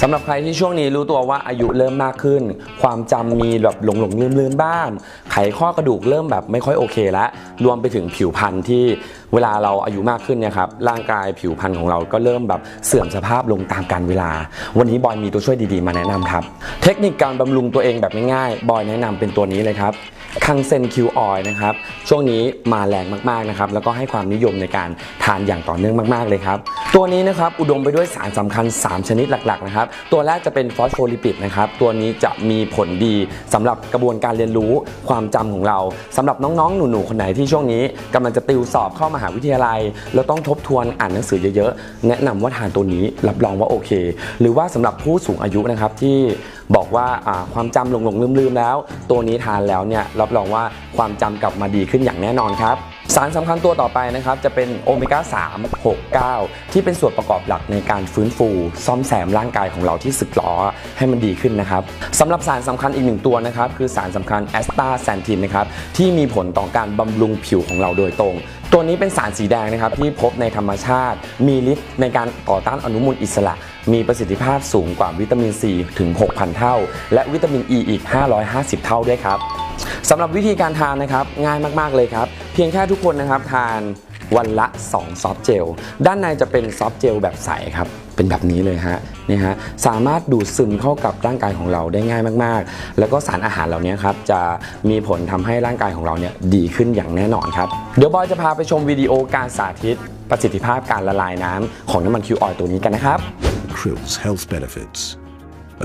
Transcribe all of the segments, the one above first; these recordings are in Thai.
สำหรับใครที่ช่วงนี้รู้ตัวว่าอายุเริ่มมากขึ้น ความจำมีแบบหลงหลงลืมลืมบ้าง ไขข้อกระดูกเริ่มแบบไม่ค่อยโอเคแล้ว รวมไปถึงผิวพรรณที่เวลาเราอายุมากขึ้นเนี่ยครับ ร่างกายผิวพรรณของเราก็เริ่มแบบเสื่อมสภาพลงตามกาลเวลา วันนี้บอยมีตัวช่วยดีๆมาแนะนำครับ เทคนิคการบำรุงตัวเองแบบง่ายๆ บอยแนะนำเป็นตัวนี้เลยครับคังเซนคิวออยนะครับ ช่วงนี้มาแรงมากๆนะครับ แล้วก็ให้ความนิยมในการทานอย่างต่อเนื่องมากๆเลยครับ ตัวนี้นะครับอุดมไปด้วยสารสำคัญ 3 ชนิดหลักๆนะครับตัวแรกจะเป็นฟอสโฟลิปิดนะครับตัวนี้จะมีผลดีสำหรับกระบวนการเรียนรู้ความจำของเราสำหรับน้องๆ หนูๆ คนไหนที่ช่วงนี้กำลังจะติวสอบเข้ามหาวิทยาลัย แล้วต้องทบทวนอ่านหนังสือเยอะๆ แนะนำว่าทานตัวนี้รับรองว่าโอเค หรือว่าสำหรับผู้สูงอายุนะครับที่บอกว่าอ่าความจำหลงๆลืมๆแล้ว ตัวนี้ทานแล้วเนี่ยรับรองว่าความจำกลับมาดีขึ้นอย่างแน่นอนครับ สารสำคัญตัวต่อไปนะครับจะเป็นโอเมก้า3 6 9 ที่เป็นส่วนประกอบหลักในการฟื้นฟู ซ่อมแซมร่างกายของเราที่สึกหรอให้มันดีขึ้นนะครับสำหรับสารสำคัญอีกหนึ่งตัวนะครับคือสารสำคัญแอสตาแซนทินนะครับที่มีผลต่อการบำรุงผิวของเราโดยตรง ตัวนี้เป็นสารสีแดงนะครับที่พบในธรรมชาติ มีฤทธิ์ในการต่อต้านอนุมูลอิสระ มีประสิทธิภาพสูงกว่าวิตามินซีถึง 6,000 เท่า และวิตามินอ e ีอีก 550 เท่าด้วยครับสำหรับวิธีการทานนะครับง่ายมากๆเลยครับ เพียงแค่ทุกคนนะครับทานวันละ 2 ซอฟต์เจล ด้านในจะเป็นซอฟต์เจลแบบใสครับ เป็นแบบนี้เลยฮะนี่ฮะ สามารถดูดซึมเข้ากับร่างกายของเราได้ง่ายมาก ๆ แล้วก็สารอาหารเหล่านี้ครับ จะมีผลทำให้ร่างกายของเราเนี่ยดีขึ้นอย่างแน่นอนครับ เดี๋ยวบอยจะพาไปชมวิดีโอการสาธิต ประสิทธิภาพการละลายน้ำของน้ำมันคิวออยล์ตัวนี้กันนะครับ Krill's health benefits.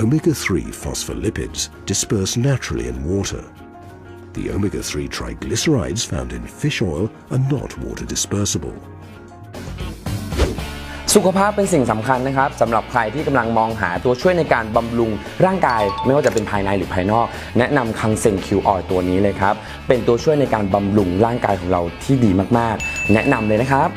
Omega 3 phospholipids disperse naturally in water. The omega 3 triglycerides found in fish oil are not water dispersible. สุขภาพเป็นสิ่งสำคัญนะครับสำหรับใครที่กำลังมองหาตัวช่วยในการบำรุงร่างกาย ไม่ว่าจะเป็นภายในหรือภายนอก แนะนำคังเซนคิวออยตัวนี้เลยครับ เป็นตัวช่วยในการบำรุงร่างกายของเราที่ดีมากๆ แนะนำเลยนะครับ